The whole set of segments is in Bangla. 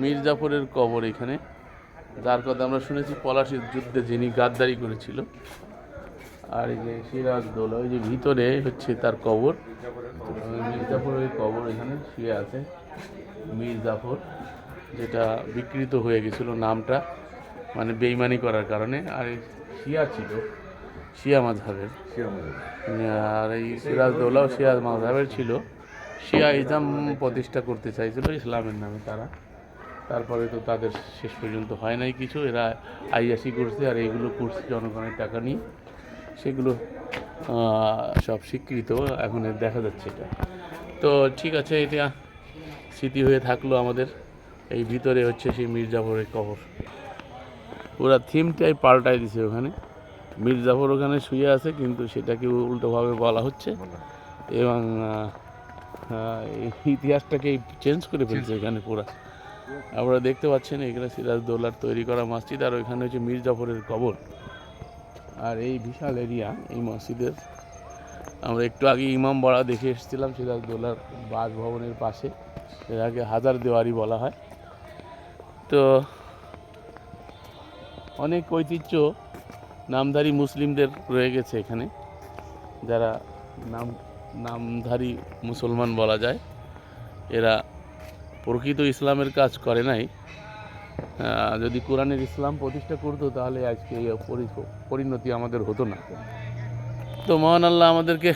মির্জাফরের কবর এখানে। যার কথা আমরা শুনেছি পলাশির যুদ্ধে যিনি গাদ্দারি করেছিল। আর এই যে সিরাজদৌলা ওই যে ভিতরে হচ্ছে তার কবর। ওই মির্জাফরের কবর এখানে শুয়ে আছে মির্জাফর যেটা বিকৃত হয়ে গেছিল নামটা মানে বেইমানি করার কারণে। আর এই শিয়া ছিল শিয়া মাঝহের আর এই সিরাজদৌলাও শিয়া মাঝহের ছিল। শিয়া ইসলাম প্রতিষ্ঠা করতে চাইছিল ইসলামের নামে তারা। তারপরে তো তাদের শেষ পর্যন্ত হয় নাই কিছু। এরা আইয়াসি করছে আর এইগুলো করছে জনগণের টাকা নিয়ে। সেগুলো সব স্বীকৃত এখন দেখা যাচ্ছে এটা। তো ঠিক আছে এটা স্মৃতি হয়ে থাকল আমাদের। এই ভিতরে হচ্ছে সেই মির্জাফরের কবর। ওরা থিমটাই পাল্টাই দিছে ওখানে। মির্জাফর ওখানে শুয়ে আছে কিন্তু সেটাকে উল্টোভাবে বলা হচ্ছে। এবং ইতিহাসটাকে চেঞ্জ করে ফেলছে এখানে পুরা। আপনারা দেখতে পাচ্ছেন এখানে সিরাজদৌলার তৈরি করা মসজিদ আর ওইখানে হচ্ছে মীর জাফরের কবর। আর এই বিশাল এরিয়া এই মসজিদের আমরা একটু আগে ইমাম বড়া দেখে এসেছিলাম সিরাজদৌলার বাসভবনের পাশে। এটাকে হাজার দেওয়ারি বলা হয়। তো অনেক ঐতিহ্য নামধারী মুসলিমদের রয়ে গেছে এখানে। যারা নাম নামধারী মুসলমান বলা যায়। এরা প্রকৃত ইসলামের কাজ করে নাই। যদি কোরআনের ইসলাম প্রতিষ্ঠা করতো তাহলে আজকে এই পরি- পরিণতি আমাদের হতো না। তো মহান আল্লাহ আমাদেরকে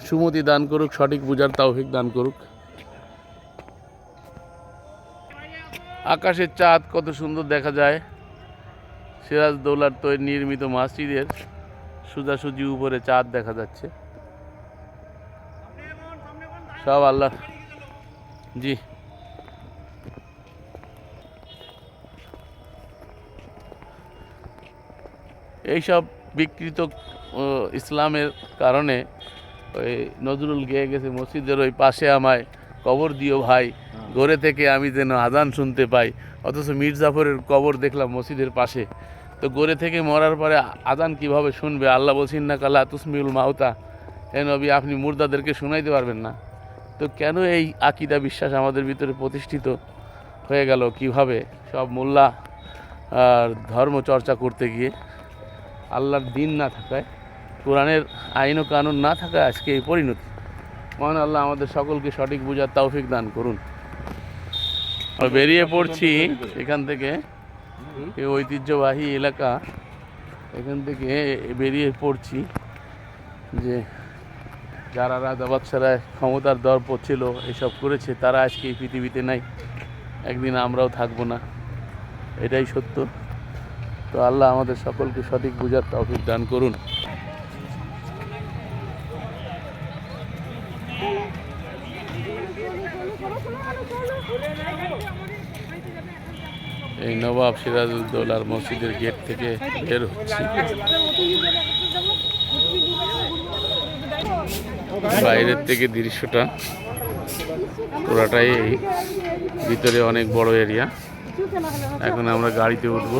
সুমতি দান করুক, সঠিক বুঝার তৌফিক দান করুক। আকাশের চাঁদ কত সুন্দর দেখা যায়। সিরাজ দৌলার তৈরি নির্মিত মসজিদের সোজাসুজি উপরে চাঁদ দেখা যাচ্ছে। সব আল্লাহ জি। এইসব বিকৃত ইসলামের কারণে ওই নজরুল গেয়ে গেছে মসজিদের ওই পাশে আমায় কবর দিও ভাই। ঘরে থেকে আমি যেন আজান শুনতে পাই অথচ মীর জাফরের কবর দেখলাম মসজিদের পাশে। তো গড়ে থেকে মরার পরে আজান কীভাবে শুনবে? আল্লাহ বলছেন না কালা তুসমিউল মাউতা। এ নবী আপনি মুর্দাদেরকে শোনাইতে পারবেন না। তো কেন এই আকিদা বিশ্বাস আমাদের ভিতরে প্রতিষ্ঠিত হয়ে গেল? কীভাবে? সব মোল্লা আর ধর্ম চর্চা করতে গিয়ে আল্লাহর দিন না থাকায়, কোরআনের আইন ও কানুন না থাকায় আজকে এই পরিণতি। মহান আল্লাহ আমাদের সকলকে সঠিক বুঝার তৌফিক দান করুন। বেরিয়ে পড়ছি এখান থেকে, এই ঐতিহ্যবাহী এলাকা। এখান থেকে বেরিয়ে পড়ছি যে যারা রাজা বাদশারা ক্ষমতার দর্প ছিল, এসব করেছে, তারা আজকে এই পৃথিবীতে নাই। একদিন আমরাও থাকব না। এটাই সত্য। তো আল্লাহ আমাদের সকলকে সঠিক বুঝার তৌফিক দান করুন। এই নবাব সিরাজউদ্দৌলার মসজিদের গেট থেকে বের হচ্ছি। বাইরের থেকে দৃশ্যটা পুরাটাই এই। ভিতরে অনেক বড় এরিয়া এখন আমরা গাড়িতে উঠবো।